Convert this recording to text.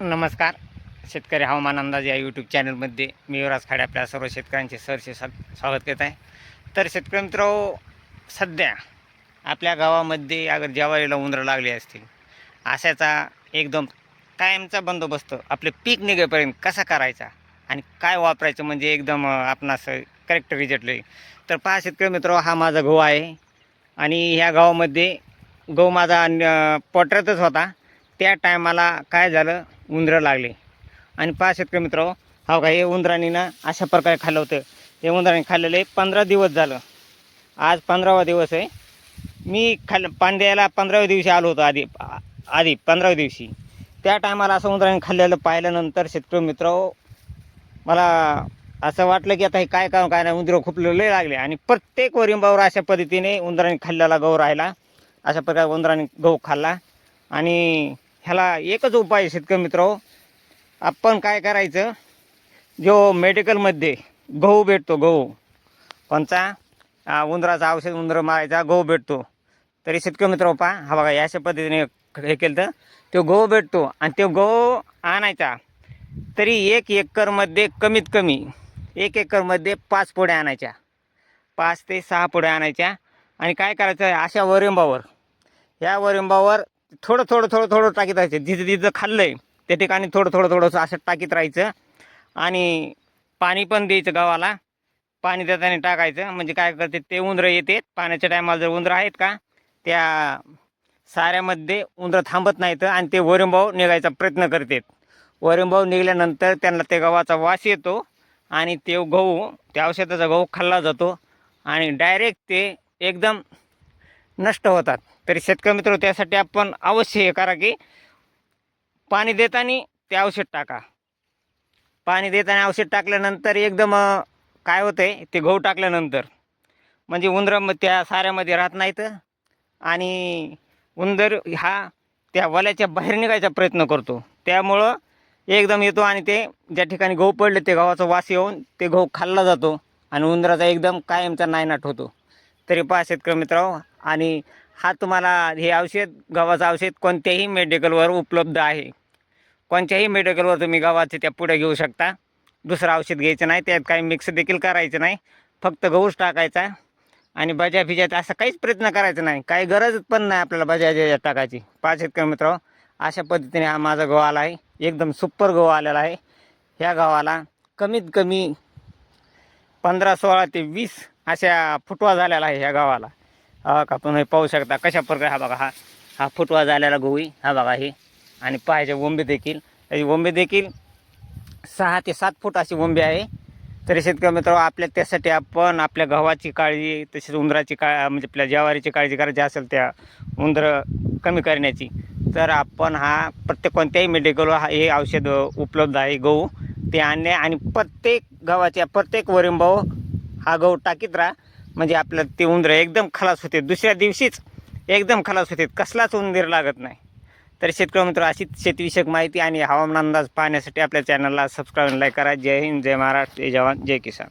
नमस्कार. शेतकरी हवामान अंदाज या यूट्यूब चॅनलमध्ये मी युवराज खाडे आपल्या सर्व शेतकऱ्यांचे सरसे सा स्वागत करत आहे. तर शेतकरी मित्र सध्या आपल्या गावामध्ये अगर ज्वारीला उंदरं लागली असतील अशाचा एकदम कायमचा बंदोबस्त आपले पीक निघेपर्यंत कसा करायचा आणि काय वापरायचं म्हणजे एकदम आपणास करेक्ट रिजल्ट येईल तर पहा शेतकरी मित्र हा माझा गहू आहे आणि ह्या गावामध्ये गहू माझा अं, होता. त्या टायमाला काय झालं उंदरं लागले. आणि पहा शेतकरी मित्र हा का हे उंदरांनी ना अशा प्रकारे खाल्लं होतं. हे उंदरांनी खाल्लेलं आहे पंधरा दिवस झालं. आज पंधरावा दिवस आहे. मी खाल्लं पांड्याला पंधराव्या दिवशी आलो होतो आधी आधी पंधराव्या दिवशी. त्या टायमाला असं उंदरांनी खाल्लेलं पाहिल्यानंतर शेतकरी मित्र मला असं वाटलं की आता हे काय काम काय नाही उंदरं खूप लय लागले. आणि प्रत्येक वरिंबावर अशा पद्धतीने उंदरांनी खाल्लेला गहू राहिला. अशा प्रकारे उंदरांनी गहू खाल्ला. आणि ह्याला एकच उपाय शेतकरी मित्र. आपण काय करायचं? जो मेडिकलमध्ये गहू भेटतो गहू. कोणचा उंदराचा औषध उंदरं मारायचा गहू भेटतो. तरी शेतकरी मित्र पहा हा बघा या अशा पद्धतीने हे केलं तर तो गहू भेटतो आणि तो गहू आणायचा. तरी एक एकरमध्ये कमीत कमी एक एकरमध्ये पाच पुढ्या आणायच्या. पाच ते सहा पोड्या आणायच्या. आणि काय करायचं? अशा वरिंबावर. या वरिंबावर थोडं थोडं थोडं थोडं टाकीत राहायचं. जिथं जिथं खाल्लं आहे त्या ठिकाणी थोडं थोडं थोडंसं असं टाकीत राहायचं. आणि पाणी पण द्यायचं गव्हाला पाणी देताना टाकायचं. म्हणजे काय करते ते उंदरं येते. पाण्याच्या टायमाला जर उंदरं आहेत का त्या साऱ्यामध्ये उंदरं थांबत नाहीत आणि ते वरिंबाव निघायचा प्रयत्न करतात. वरिंबाव निघाल्यानंतर त्यांना ते गव्हाचा वास येतो आणि ते गहू त्या औषधाचा गहू खाल्ला जातो. आणि डायरेक्ट ते एकदम नष्ट होतात. तरी शेतकरी मित्र त्यासाठी आपण अवश्य हे करा की पाणी देताना ते औषध टाका. पाणी देताना औषध टाकल्यानंतर एकदम काय होतं आहे ते गहू टाकल्यानंतर. म्हणजे उंदरं मग त्या साऱ्यामध्ये राहत नाहीत. आणि उंदर हा त्या वल्याच्या बाहेर निघायचा प्रयत्न करतो. त्यामुळं एकदम येतो आणि ते ज्या ठिकाणी गहू पडले ते गव्हाचा वास येऊन ते गहू खाल्ला जातो. आणि उंदराचा एकदम कायमचा नायनाट होतो. तरी पहा शेतकरी मित्र आणि हा तुम्हाला हे औषध गव्हाचं औषध कोणत्याही मेडिकलवर उपलब्ध आहे. कोणत्याही मेडिकलवर तुम्ही गव्हाचे त्या पुढे घेऊ शकता. दुसरं औषध घ्यायचं नाही त्यात काही मिक्स देखील करायचं नाही. फक्त गहूच टाकायचा आणि बजा फिजात असा काहीच प्रयत्न करायचा नाही. काही गरज पण नाही आपल्याला बजा बिजा टाकायची. पाच शेतकरी मित्र अशा पद्धतीने हा माझा गहू आला आहे. एकदम सुपर गहू आलेला आहे. ह्या गव्हाला कमीत कमी पंधरा सोळा ते वीस अशा फुटवा झालेला आहे ह्या गावाला. हा का तुम्ही पाहू शकता कशा प्रकारे हा बघा हा हा फुटवा झालेला गहू आहे हा बघा हे. आणि पायाचे वंबे देखील. त्याची वंबे देखील सहा ते सात फूट अशी वंबे आहे. तरी शेतकरी मित्र आपल्या त्यासाठी आपण आपल्या गव्हाची काळजी तसेच उंदराची का म्हणजे आपल्या ज्वारीची काळजी करायची असेल त्या उंदरं कमी करण्याची तर आपण हा प्रत्येक कोणत्याही मेडिकलवर हा हे औषध उपलब्ध आहे गहू ते आणणे आणि प्रत्येक गव्हाच्या प्रत्येक वरिंबाव हा गहू टाकीत राहा. म्हणजे आपलं ते उंदरं एकदम खलास होते. दुसऱ्या दिवशीच एकदम खलास होते. कसलाच उंदीर लागत नाही. तर शेतकरी मित्र अशीच शेतीविषयक माहिती आणि हवामान अंदाज पाहण्यासाठी आपल्या चॅनलला सबस्क्राईब लाईक करा. जय हिंद जय महाराष्ट्र जय जवान जय किसान.